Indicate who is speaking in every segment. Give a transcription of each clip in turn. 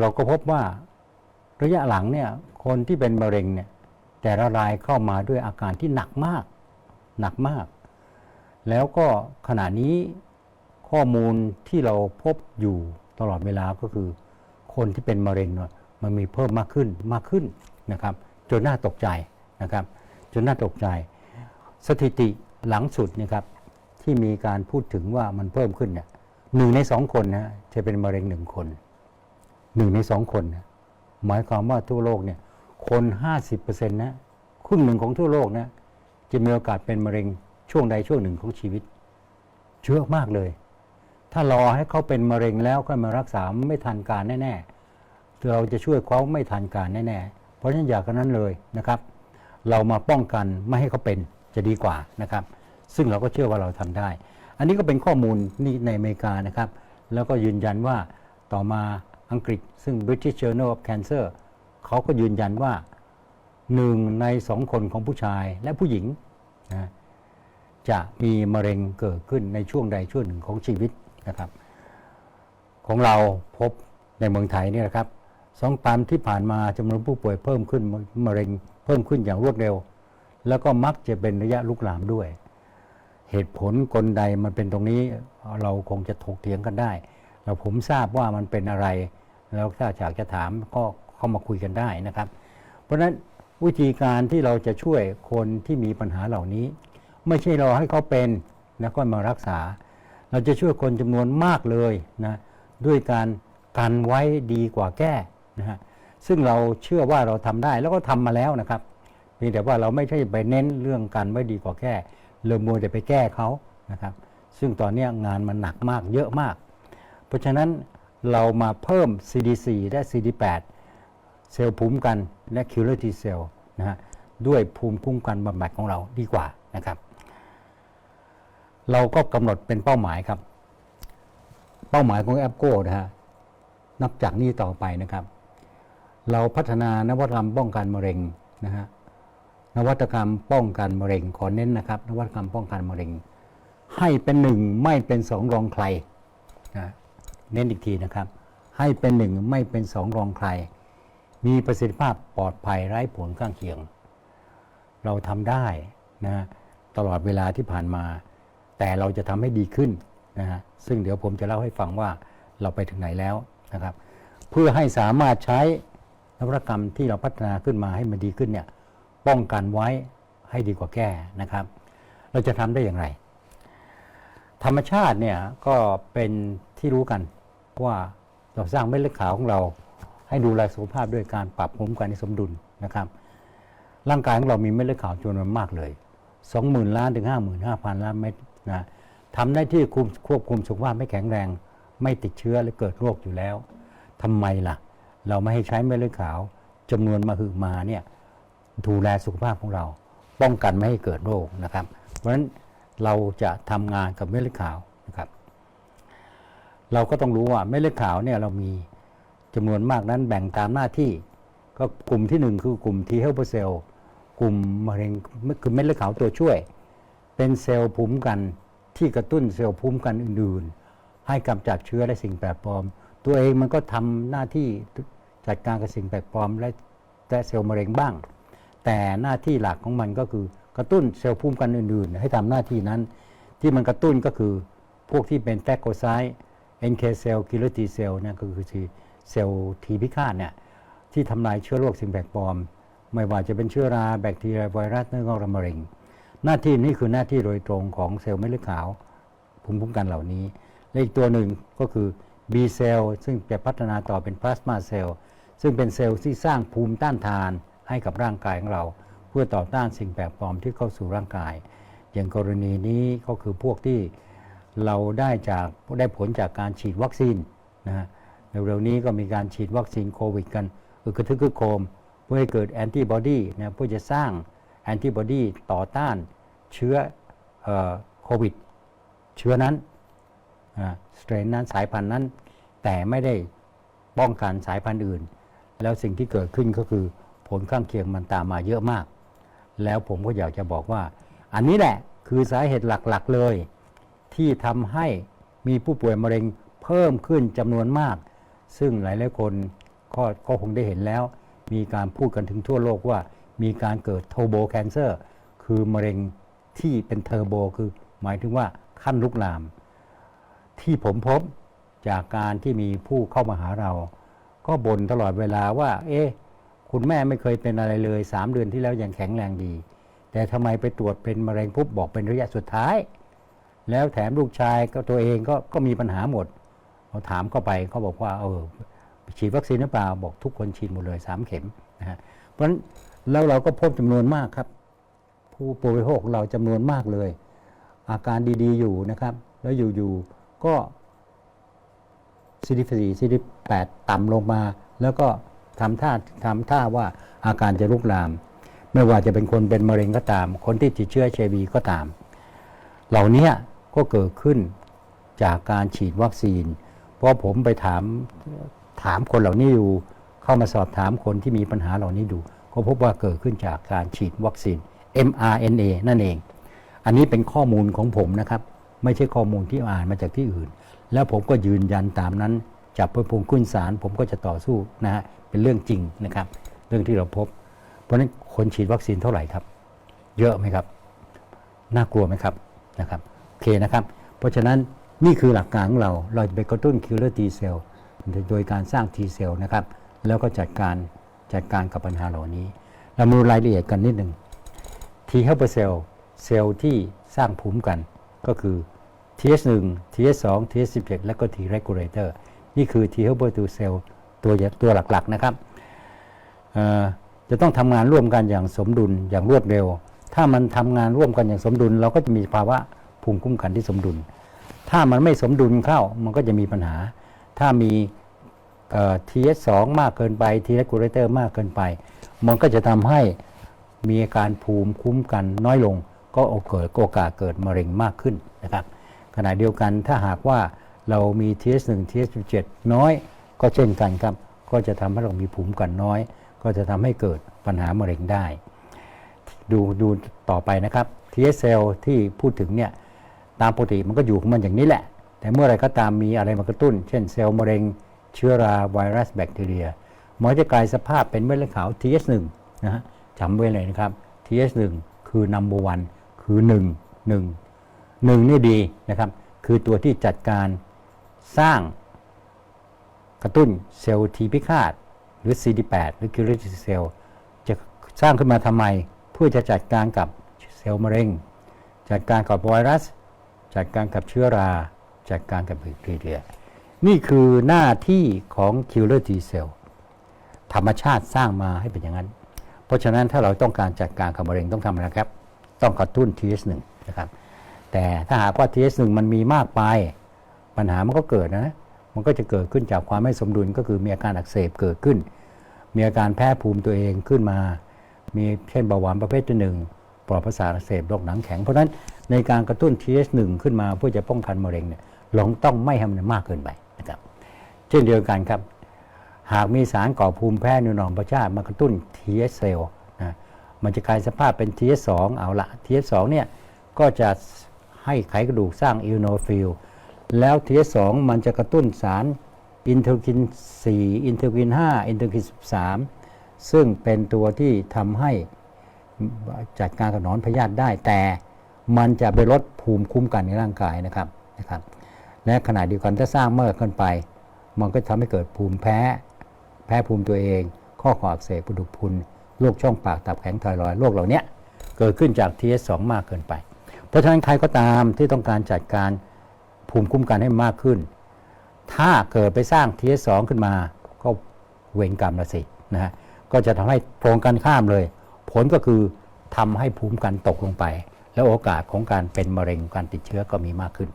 Speaker 1: เราก็พบว่าระยะหลังเนี่ยคนที่เป็นมะเร็งเนี่ยแต่ละรายเข้ามาด้วยอาการที่หนักมาก หนักมาก แล้วก็ขณะนี้ข้อมูลที่เราพบอยู่ตลอดเวลาก็คือ คนที่เป็นมะเร็งเนี่ยมันมีเพิ่มมากขึ้นมากขึ้นนะครับ จนน่าตกใจนะครับ จนน่าตกใจ สถิติหลังสุดนะครับที่มีการพูดถึงว่ามันเพิ่มขึ้นเนี่ยหนึ่งในสองคนนะจะเป็นมะเร็งหนึ่งคน หนึ่งในสองคนนะหมายความว่าทั่วโลกเนี่ยคนห้าสิบเปอร์เซ็นต์นะครึ่งหนึ่งของทั่วโลกนะจะมีโอกาสเป็นมะเร็งช่วงใดช่วงหนึ่งของชีวิตเยอมากเลย ถ้ารอให้เขาเป็นมะเร็งแล้วค่อยมารักษาไม่ทันการแน่ๆเราจะช่วยเขาไม่ทันการแน่ๆเพราะฉะนั้นอยากกันนั้นเลยนะครับ เรามาป้องกันไม่ให้เขาเป็นจะดีกว่านะครับ ซึ่งเราก็เชื่อว่าเราทำได้ อันนี้ก็เป็นข้อมูลนี่ในอเมริกานะครับ แล้วก็ยืนยันว่าต่อมา อังกฤษ ซึ่ง British Journal of Cancer เขาก็ยืนยันว่าหนึ่งในสองคนของผู้ชายและผู้หญิงนะจะมีมะเร็งเกิดขึ้นในช่วงใดช่วงหนึ่งของชีวิตนะครับ ของเราพบในเมืองไทยนี่นะครับสองปีที่ผ่านมาจำนวนผู้ป่วยเพิ่มขึ้นมะเร็งเพิ่มขึ้นอย่างรวดเร็ว แล้วก็มักจะเป็นระยะลุกลามด้วย เหตุผลกลใดมันเป็นตรงนี้เราคงจะถกเถียงกันได้ เราผมทราบว่ามันเป็นอะไร แล้วถ้าอยากจะถามก็เข้ามาคุยกันได้นะครับ เพราะฉะนั้นวิธีการที่เราจะช่วยคนที่มีปัญหาเหล่านี้ ไม่ใช่รอให้เขาเป็นแล้วก็มารักษา เราจะช่วยคนจำนวนมากเลยนะด้วยการกันไว้ดีกว่าแก้นะฮะซึ่งเราเชื่อว่าเราทำได้แล้วก็ทำมาแล้วนะครับเพียงแต่ว่าเราไม่ใช่ไปเน้นเรื่องกันไว้ดีกว่าแก้เลยมัวแต่ไปแก้เขานะครับ ซึ่งตอนนี้งานมันหนักมากเยอะมาก เพราะฉะนั้น เรามาเพิ่ม CD4 และ CD8 เซลล์ภูมิกันและ killer T cell นะฮะด้วยภูมิคุ้มกันบำบัดของเราดีกว่านะครับ เราก็กำหนดเป็นเป้าหมายครับ เป้าหมายของแอปโก้นะฮะนับจากนี้ต่อไปนะครับ เราพัฒนานวัตกรรมป้องกันมะเร็งนะฮะนวัตกรรมป้องกันมะเร็งขอเน้นนะครับ นวัตกรรมป้องกันมะเร็ง ให้เป็นหนึ่งไม่เป็นสองรองใคร เน้นอีกทีนะครับ ให้เป็นหนึ่งไม่เป็นสองรองใคร มีประสิทธิภาพปลอดภัยไร้ผลข้างเคียง เราทำได้นะตลอดเวลาที่ผ่านมา แต่เราจะทำให้ดีขึ้นนะฮะซึ่งเดี๋ยวผมจะเล่าให้ฟังว่าเราไปถึงไหนแล้วนะครับ เพื่อให้สามารถใช้นวัตกรรมที่เราพัฒนาขึ้นมาให้มันดีขึ้นเนี่ยป้องกันไว้ให้ดีกว่าแก้นะครับ เราจะทำได้อย่างไร ธรรมชาติเนี่ยก็เป็นที่รู้กัน ว่าเราสร้างเม็ดเลือดขาวของเรา ให้ดูแลสุขภาพด้วยการปรับภูมิคุ้มกันให้สมดุลนะครับ ร่างกายของเรามีเม็ดเลือดขาวจำนวนมากเลย 20,000 ล้านถึง 55,000 ล้านเม็ดนะทำได้ที่ควบคุมสุขภาพไม่แข็งแรง ไม่ติดเชื้อและเกิดโรคอยู่แล้วทำไมล่ะ เราไม่ให้ใช้เม็ดเลือดขาวจำนวนมาหือมาเนี่ยดูแลสุขภาพของเรา ป้องกันไม่ให้เกิดโรคนะครับ เพราะฉะนั้นเราจะทำงานกับเม็ดเลือดขาวนะครับ เราก็ต้องรู้ว่าเม็ดเลือดขาวเนี่ยเรามีจำนวนมากนั้นแบ่งตามหน้าที่ ก็กลุ่มที่หนึ่งคือกลุ่ม T helper cell กลุ่มมะเร็งคือเม็ดเลือดขาวตัวช่วย เป็นเซลล์ภูมิกันที่กระตุ้นเซลล์ภูมิกันอื่น ๆ ให้กำจัดเชื้อและสิ่งแปลกปลอม ตัวเองมันก็ทำหน้าที่จัดการกับสิ่งแปลกปลอมและและเซลล์มะเร็งบ้าง แต่หน้าที่หลักของมันก็คือกระตุ้นเซลล์ภูมิกันอื่น ๆ ให้ทำหน้าที่นั้น ที่มันกระตุ้นก็คือพวกที่เป็นแทรโคไซต์ NK เซลล์คิลเลอร์ T เซลล์นี่ก็คือเซลล์ทีพิฆาตเนี่ยที่ทำลายเชื้อโรคสิ่งแปลกปลอม ไม่ว่าจะเป็นเชื้อราแบคทีเรียไวรัสเนื้องอกและมะเร็ง หน้าที่นี้คือหน้าที่โดยตรงของเซลล์เม็ดเลือดขาวภูมิคุ้มกันเหล่านี้และอีกตัวหนึ่งก็คือ B เซลล์ซึ่งจะพัฒนาต่อเป็นพลาสมาเซลล์ซึ่งเป็นเซลล์ที่สร้างภูมิต้านทานให้กับร่างกายของเรา เพื่อต่อต้านสิ่งแปลกปลอมที่เข้าสู่ร่างกาย อย่างกรณีนี้ก็คือพวกที่ เราได้จากได้ผลจากการฉีดวัคซีนนะฮะเร็วๆนี้ก็มีการฉีดวัคซีนโควิดกันคือกระทึกคึกโคม เพื่อให้เกิดแอนติบอดีนะเพื่อจะสร้างแอนติบอดีต่อต้านเชื้อเออโควิด เชื้อนั้นสเตรนนั้นสายพันธุ์นั้น แต่ไม่ได้ป้องกันสายพันธุ์อื่น แล้วสิ่งที่เกิดขึ้นก็คือผลข้างเคียงมันตามมาเยอะมาก แล้วผมก็อยากจะบอกว่า อันนี้แหละคือสาเหตุหลักๆเลย ที่ทำให้มีผู้ป่วยมะเร็งเพิ่มขึ้นจำนวนมาก ซึ่งหลายๆคนก็ก็คงได้เห็นแล้ว มีการพูดกันถึงทั่วโลกว่า มีการเกิดโทโบแคนเซอร์คือมะเร็งที่เป็นเทอร์โบคือหมายถึงว่าขั้นลุกลาม ที่ผมพบจากการที่มีผู้เข้ามาหาเรา ก็บ่นตลอดเวลาว่า เอ๊ะคุณแม่ไม่เคยเป็นอะไรเลยสามเดือนที่แล้วยังแข็งแรงดี แต่ทำไมไปตรวจเป็นมะเร็งปุ๊บบอกเป็นระยะสุดท้าย แล้วแถมลูกชายก็ตัวเองก็ก็มีปัญหาหมดเราถามเข้าไปเขาบอกว่าเออฉีดวัคซีนหรือเปล่าบอกทุกคนฉีดหมดเลยสามเข็มนะฮะเพราะฉะนั้นแล้วเราก็พบจำนวนมากครับ ผู้บริโภคเราจำนวนมากเลย อาการดีๆอยู่นะครับ แล้วอยู่ๆก็ CD4 CD8 ต่ำลงมา แล้วก็ทำท่าทำท่าว่าอาการจะลุกลาม ไม่ว่าจะเป็นคนเป็นมะเร็งก็ตาม คนที่ติดเชื้อ HIV ก็ตาม เหล่านี้ ก็เกิดขึ้นจากการฉีดวัคซีน เพราะผมไปถามถามคนเหล่านี้อยู่เข้ามาสอบถามคนที่มีปัญหาเหล่านี้ดู ก็พบว่าเกิดขึ้นจากการฉีดวัคซีน mRNA นั่นเอง อันนี้เป็นข้อมูลของผมนะครับ ไม่ใช่ข้อมูลที่อ่านมาจากที่อื่น แล้วผมก็ยืนยันตามนั้นจับไปพงขึ้นศาลผมก็จะต่อสู้นะฮะเป็นเรื่องจริงนะครับ เรื่องที่เราพบ เพราะฉะนั้นคนฉีดวัคซีนเท่าไหร่ครับ เยอะไหมครับ น่ากลัวไหมครับนะครับ เคนะครับ เพราะฉะนั้นนี่คือหลักการของเรา เราจะไปกระตุ้นคิลเลอร์ T เซลล์โดยการสร้าง T เซลล์นะครับ แล้วก็จัดการจัดการกับปัญหาเหล่านี้ เรามาดูรายละเอียดกันนิดหนึ่ง T helper cell เซลล์ที่สร้างภูมิกันก็คือ TH1 TH2 TH17 และก็ T regulator นี่คือ T helper T cell ตัวตัวหลักๆนะครับ จะต้องทำงานร่วมกันอย่างสมดุลอย่างรวดเร็ว ถ้ามันทำงานร่วมกันอย่างสมดุล เราก็จะมีภาวะ ภูมิคุ้มกันที่สมดุล ถ้ามันไม่สมดุลเข้ามันก็จะมีปัญหา ถ้ามีเอ่อ TH2 มากเกินไป T regulator มากเกินไป มันก็จะทำให้มีอาการภูมิคุ้มกันน้อยลง ก็โอเกิดโอกาสเกิดมะเร็งมากขึ้นนะครับขณะเดียวกันถ้าหากว่าเรามี TH1 TH17 น้อยก็เช่นกันครับ ก็จะทำให้เรามีภูมิคุ้มกันน้อย ก็จะทำให้เกิดปัญหามะเร็งได้ ดูดูต่อไปนะครับ TH cell ที่พูดถึงเนี่ย ตามปกติมันก็อยู่ของมันอย่างนี้แหละ แต่เมื่อไรก็ตามมีอะไรมากระตุ้น เช่นเซลล์มะเร็ง เชื้อราไวรัสแบคทีเรียมันจะกลายสภาพเป็นเม็ดเลือดขาว TH1 นะฮะจำไว้เลยนะครับ TH1 คือ number one คือ 1 1 1 นี่ดีนะครับ คือตัวที่จัดการสร้างกระตุ้นเซลล์ทีพิฆาต หรือ CD8 หรือ killer T cell จะสร้างขึ้นมาทำไม เพื่อจะจัดการกับเซลล์มะเร็ง จัดการกับไวรัส จัดการกับเชื้อรา จัดการกับแบคทีเรีย นี่คือหน้าที่ของ killer T cell ธรรมชาติสร้างมาให้เป็นอย่างนั้น เพราะฉะนั้นถ้าเราต้องการจัดการกับมะเร็งต้องทำอะไรครับ ต้องกระตุ้น TH1 นะครับ แต่ถ้าหากว่า TH1 มันมีมากไป ปัญหามันก็เกิดนะ มันก็จะเกิดขึ้นจากความไม่สมดุลก็คือมีอาการอักเสบเกิดขึ้น มีอาการแพ้ภูมิตัวเองขึ้นมา มีเช่นเบาหวานประเภทที่หนึ่ง อดประสาทอักเสบโรคหนังแข็ง เพราะนั้นในการกระตุ้น TH1 ขึ้นมาเพื่อจะป้องกันมะเร็งเนี่ยเราต้องไม่ให้มันมากเกินไปนะครับ เช่นเดียวกันครับ หากมีสารก่อภูมิแพ้ในหนองประชาติมากระตุ้น TH เซลล์นะมันจะกลายสภาพเป็น TH2 เอาละ TH2 เนี่ยก็จะให้ไขกระดูกสร้างอิลโนฟิลแล้ว TH2 มันจะกระตุ้นสารอินเทอร์คิน 4 อินเทอร์คิน 5 อินเทอร์คิน 13 ซึ่งเป็นตัวที่ทำให้ จัดการกับหนอนพยาธิได้ แต่มันจะไปลดภูมิคุ้มกันในร่างกายนะครับนะครับ และขณะเดียวกันถ้าสร้างมากเกินไป มันก็ทำให้เกิดภูมิแพ้ แพ้ภูมิตัวเอง ข้อขออักเสบกระดูกพุนโรคช่องปากตับแข็งไทรอยโรคเหล่านี้เกิดขึ้นจาก TS2 มากเกินไป เพราะฉะนั้นใครก็ตามที่ต้องการจัดการภูมิคุ้มกันให้มากขึ้น ถ้าเกิดไปสร้าง TS2 ขึ้นมา ก็เวรกรรมละสินะฮะก็จะทำให้ตรงกันข้ามเลย ผลก็คือทำให้ภูมิกันตกลงไป แล้วโอกาสของการเป็นมะเร็งการติดเชื้อก็มีมากขึ้น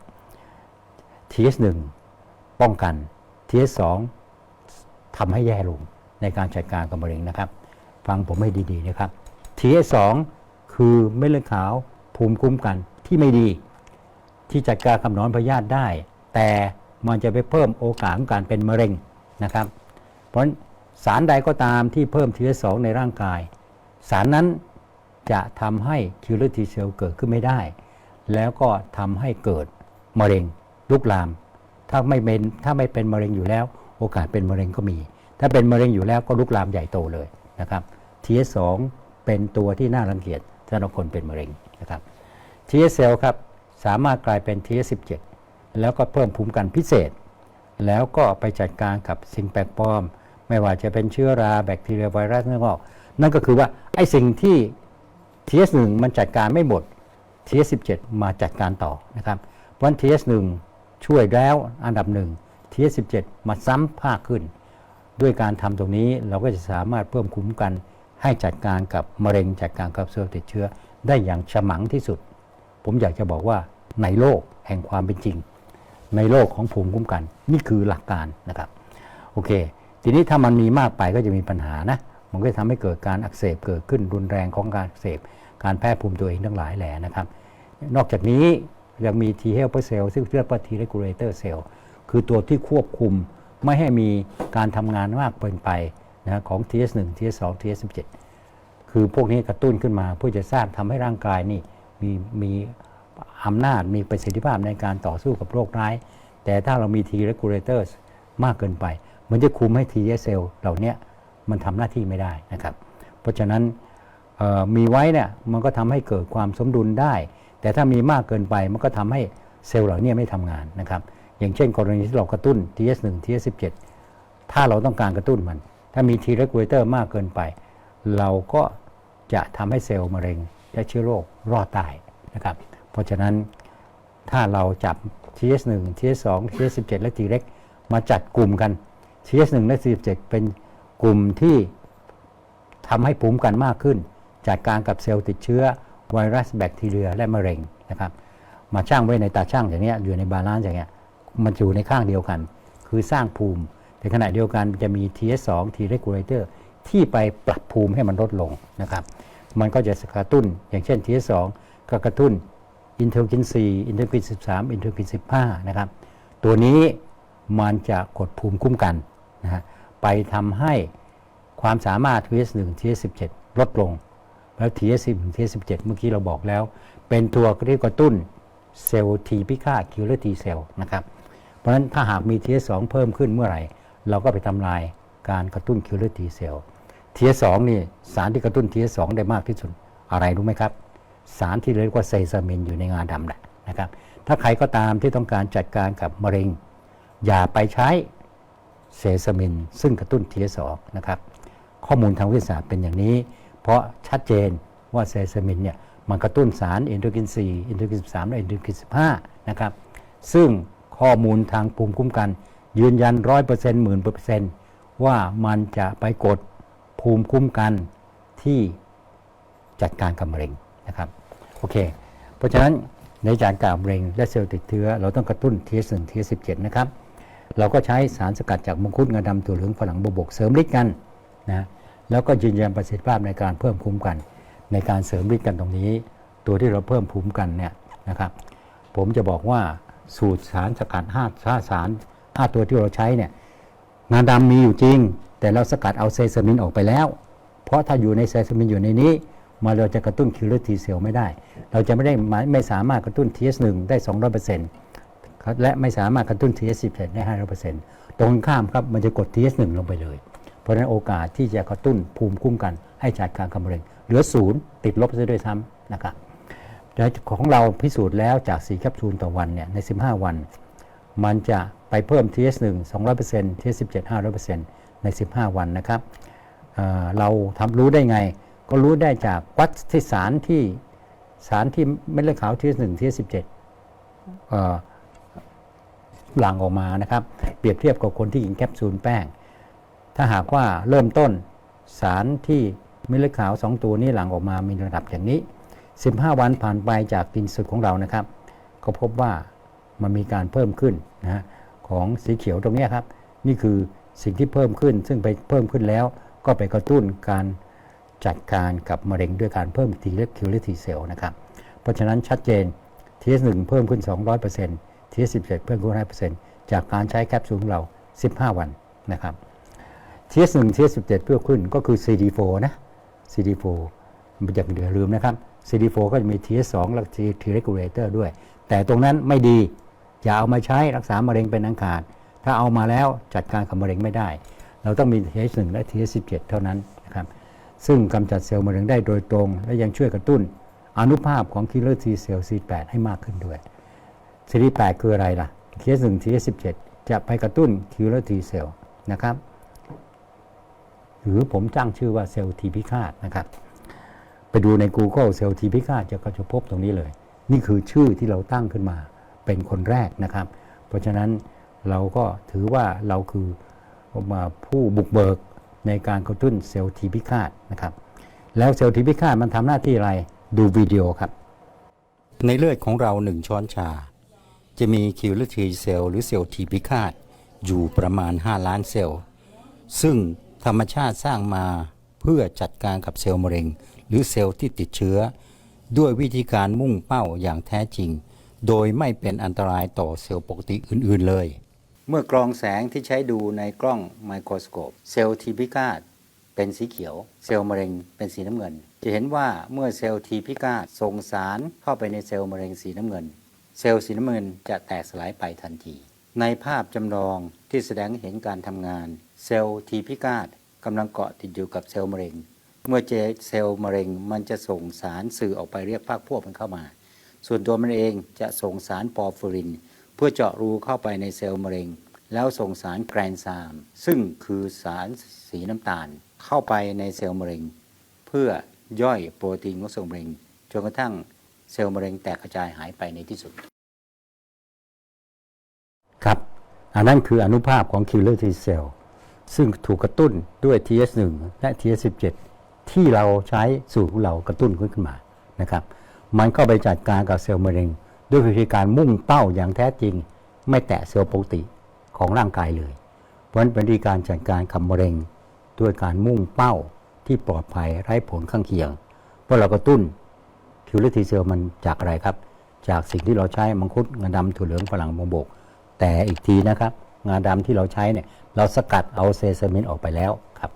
Speaker 1: TS1 ป้องกัน TS2 ทำให้แย่ลงในการจัดการกับมะเร็งนะครับ ฟังผมให้ดีๆนะครับ TS2 คือเม็ดเลือดขาวภูมิคุ้มกันที่ไม่ดี ที่จัดการกับนอนพยาธิได้ แต่มันจะไปเพิ่มโอกาสของการเป็นมะเร็งนะครับ เพราะสารใดก็ตามที่เพิ่ม TS2 ในร่างกาย สารนั้นจะทำให้คิวเลอร์ทีเซลเกิดขึ้นไม่ได้ แล้วก็ทำให้เกิดมะเร็งลุกลาม ถ้าไม่เป็นถ้าไม่เป็นมะเร็งอยู่แล้ว โอกาสเป็นมะเร็งก็มี ถ้าเป็นมะเร็งอยู่แล้วก็ลุกลามใหญ่โตเลยนะครับ TS2 เป็นตัวที่น่ารังเกียจสำหรับคนเป็นมะเร็งนะครับ TS เซลครับสามารถกลายเป็น TS17 แล้วก็เพิ่มภูมิคุ้มกันพิเศษ แล้วก็ไปจัดการกับสิ่งแปลกปลอม ไม่ว่าจะเป็นเชื้อราแบคทีเรียไวรัสนั่นก็ นั่นก็คือว่าไอ้สิ่งที่ TS1 มันจัดการไม่หมด TS17 มาจัดการต่อนะครับเพราะฉะนั้น TS1 ช่วยแล้วอันดับหนึ่ง TS17 มาซ้ำภาคขึ้น ด้วยการทำตรงนี้เราก็จะสามารถเพิ่มคุ้มกันให้จัดการกับมะเร็งจัดการกับเซลล์ติดเชื้อ ได้อย่างฉมังที่สุด ผมอยากจะบอกว่าในโลกแห่งความเป็นจริง ในโลกของภูมิคุ้มกัน นี่คือหลักการนะครับ โอเค ทีนี้ถ้ามันมีมากไปก็จะมีปัญหานะ มันก็จะทำให้เกิดการอักเสบเกิดขึ้นรุนแรงของการอักเสบ การแพ้ภูมิตัวเองทั้งหลายแหล่นะครับ นอกจากนี้ยังมี T helper cell ซึ่งเรียกว่า T regulator cell คือตัวที่ควบคุมไม่ให้มีการทำงานมากเกินไปนะของ TS1 TS2 TS17 คือพวกนี้กระตุ้นขึ้นมาเพื่อจะสร้างทำให้ร่างกายนี่มีมีอำนาจมีประสิทธิภาพในการต่อสู้กับโรคร้าย แต่ถ้าเรามี T regulators มากเกินไป มันจะคุมให้ TS cell เหล่านี้ มันทำหน้าที่ไม่ได้นะครับ เพราะฉะนั้นมีไว้เนี่ยมันก็ทำให้เกิดความสมดุลได้ แต่ถ้ามีมากเกินไปมันก็ทำให้เซลล์เหล่านี้ไม่ทำงานนะครับ อย่างเช่น กรณีที่เรากระตุ้น TS1 TS17 ถ้าเราต้องการกระตุ้นมัน ถ้ามี T regulator มากเกินไป เราก็จะทำให้เซลล์มะเร็งและเชื้อโรครอดตายนะครับ เพราะฉะนั้นถ้าเราจับ TS1 TS2 TS17 และ T reg มาจัดกลุ่มกัน TS1 และ T17 เป็น กลุ่มที่ทำให้ภูมิคุ้มกันมากขึ้นจากการกับเซลล์ติดเชื้อไวรัสแบคทีเรียและมะเร็งนะครับ มาช่างไว้ในตาช่างอย่างเนี้ยอยู่ในบาลานซ์อย่างเงี้ยมันอยู่ในข้างเดียวกัน คือสร้างภูมิในขณะเดียวกันจะมี TS2 T regulator ที่ไปปรับภูมิให้มันลดลงนะครับ มันก็จะกระตุ้นอย่างเช่น TS2 ก็กระตุ้นอินเทอร์กิน4อินเทอร์กิน13อินเทอร์กิน15นะครับ ตัวนี้มันจะกดภูมิคุ้มกันนะฮะ ไปทำให้ความสามารถ TS1 TS17 ลดลง แล้ว TS10 TS17 เมื่อกี้เราบอกแล้ว เป็นตัวที่กระตุ้นเซลล์ T พิฆาต killer T cell นะครับ เพราะฉะนั้นถ้าหากมี TS2 เพิ่มขึ้นเมื่อไหร่ เราก็ไปทำลายการกระตุ้น killer T cell TS2 นี่สารที่กระตุ้น TS2 ได้มากที่สุดอะไรรู้ไหมครับ สารที่เรียกว่าเซซามินอยู่ในงาดำแหละนะครับ ถ้าใครก็ตามที่ต้องการจัดการกับมะเร็ง อย่าไปใช้ เซซามิน ซึ่งกระตุ้น TS2 นะครับ ข้อมูลทางวิทยาศาสตร์เป็นอย่างนี้ เพราะชัดเจนว่าเซซามินเนี่ยมันกระตุ้นสารอินเทรกิน4อินเทรกิน 13 และอินเทรกิน 15 นะครับ ซึ่งข้อมูลทางภูมิคุ้มกัน ยืนยัน100%หมื่นเปอร์เซ็นต์ว่ามันจะไปกดภูมิคุ้มกันที่จัดการกับมะเร็งนะครับโอเค เพราะฉะนั้นในจากการมะเร็งและเซลล์ติดเชื้อเราต้องกระตุ้น TS1 TS17 นะครับ เราก็ใช้สารสกัดจากมังคุดงาดำตัวเหลืองฝรั่งบวบกเสริมฤทธิ์กันนะแล้วก็ยืนยันประสิทธิภาพในการเพิ่มภูมิกัน ในการเสริมฤทธิ์กันตรงนี้ ตัวที่เราเพิ่มภูมิกันเนี่ยนะครับผมจะบอกว่าสูตรสารสกัด5าสาร5ตัวที่เราใช้เนี่ยงาดำมีอยู่จริง แต่เราสกัดเอาเซซามินออกไปแล้ว เพราะถ้าอยู่ในเซซามินอยู่ในนี้มาเราจะกระตุ้นคิลเลอร์ทีเซลไม่ได้ เราจะไม่ได้ไม่สามารถกระตุ้น TS1 ได้ 200% และไม่สามารถกระตุ้น TS10 ได้ 500%ตรงข้ามครับมันจะกด TS1 ลงไปเลย เพราะฉะนั้นโอกาสที่จะกระตุ้นภูมิคุ้มกัน ให้จัดการกับมะเร็งเหลือศูนย์ติดลบซะด้วยซ้ำนะครับแต่ของเราพิสูจน์แล้วจาก4แคปซูลต่อวันเนี่ยใน 15 วัน มันจะไปเพิ่ม TS1 200% TS17 500%ใน 15 วันนะครับเเราทำรู้ได้ไง ก็รู้ได้จากวัดที่สารที่สารที่เม็ดเลือดขาว TS1 TS17 เอ่อ หลั่งออกมานะครับ เปรียบเทียบกับคนที่กินแคปซูลแป้ง ถ้าหากว่าเริ่มต้นสารที่เม็ดเลือดขาว 2 ตัวนี้หลั่งออกมามีระดับอย่างนี้ 15 วันผ่านไปจากกินสุดของเรานะครับ ก็พบว่ามันมีการเพิ่มขึ้นนะของสีเขียวตรงนี้ครับ นี่คือสิ่งที่เพิ่มขึ้น ซึ่งไปเพิ่มขึ้นแล้ว ก็ไปกระตุ้นการจัดการกับมะเร็งด้วยการเพิ่ม T เล็กคิวเลทีเซลนะครับ เพราะฉะนั้นชัดเจน TS1 เพิ่มขึ้น 200% TS17 เพิ่มขึ้น100%จากการใช้แคปซูลของเรา 15 วันนะครับ TS1 TS17 เพื่อขึ้นก็คือ CD4 นะ CD4 มันอย่าอย่าลืมนะครับ CD4 ก็จะมี TS2 และ T regulator ด้วย แต่ตรงนั้นไม่ดี อย่าเอามาใช้รักษามะเร็งเป็นอังขาดถ้าเอามาแล้วจัดการกับมะเร็งไม่ได้ เราต้องมี TH1 และ TH17 เท่านั้นนะครับซึ่งกำจัดเซลล์มะเร็งได้โดยตรง และยังช่วยกระตุ้นอนุภาพของ killer T cell CD8 ให้มากขึ้นด้วย CD8 คืออะไรล่ะ TH1 TH17 จะไปกระตุ้น killer T cell นะครับ หรือผมจ้างชื่อว่าเซลล์ทีพิฆาตนะครับ ไปดูใน Google เซลล์ทีพิฆาตจะก็จะพบตรงนี้เลย นี่คือชื่อที่เราตั้งขึ้นมาเป็นคนแรกนะครับ เพราะฉะนั้นเราก็ถือว่าเราคือมาผู้บุกเบิกในการกระตุ้นเซลล์ทีพิฆาตนะครับ แล้วเซลล์ทีพิฆาตมันทำหน้าที่อะไร ดูวิดีโอครับ ในเลือดของเราหนึ่งช้อนชา จะมีคิวเลอร์ทีเซลล์หรือเซลล์ทีพิฆาตอยู่ประมาณ 5 ล้านเซลล์ ซึ่งธรรมชาติสร้างมาเพื่อจัดการกับเซลล์มะเร็ง หรือเซลล์ที่ติดเชื้อ ด้วยวิธีการมุ่งเป้าอย่างแท้จริง โดยไม่เป็นอันตรายต่อเซลล์ปกติอื่นๆเลย เมื่อกรองแสงที่ใช้ดูในกล้องไมโครสโคปเซลล์ทีพิฆาตเป็นสีเขียว เซลล์มะเร็งเป็นสีน้ำเงิน จะเห็นว่าเมื่อเซลล์ทีพิฆาตส่งสารเข้าไปในเซลล์มะเร็งสีน้ำเงิน เซลล์สีน้ำเงินจะแตกสลายไปทันที ในภาพจำลองที่แสดงให้เห็นการทำงาน เซลล์ทีพิฆาตกำลังเกาะติดอยู่กับเซลล์มะเร็ง เมื่อเจอเซลล์มะเร็งมันจะส่งสารสื่อออกไปเรียกพรรคพวกมันเข้ามา ส่วนตัวมันเองจะส่งสารปอร์ฟิริน เพื่อเจาะรูเข้าไปในเซลล์มะเร็ง แล้วส่งสารแกรนซาม ซึ่งคือสารสีน้ำตาล เข้าไปในเซลล์มะเร็ง เพื่อย่อยโปรตีนของเซลล์มะเร็งจนกระทั่ง เซลล์มะเร็งแตกกระจายหายไปในที่สุด ครับอันนั้นคืออนุภาพของ killer T cell ซึ่งถูกกระตุ้นด้วย TH1 และ TH17 ที่เราใช้สูตรของเรากระตุ้นขึ้นมานะครับ มันก็ไปจัดการกับเซลล์มะเร็ง ด้วยวิธีการมุ่งเป้าอย่างแท้จริง ไม่แตะเซลล์ปกติของร่างกายเลย เพราะฉะนั้นเป็นวิธีการจัดการกับมะเร็ง ด้วยการมุ่งเป้าที่ปลอดภัยไร้ผลข้างเคียง เพราะเรากระตุ้น คิวเลติเซลมันจากอะไรครับ จากสิ่งที่เราใช้มังคุดงาดำถั่วเหลืองฝรั่งบงบก แต่อีกทีนะครับ งาดำที่เราใช้เนี่ยเราสกัดเอาเซซามินออกไปแล้วครับ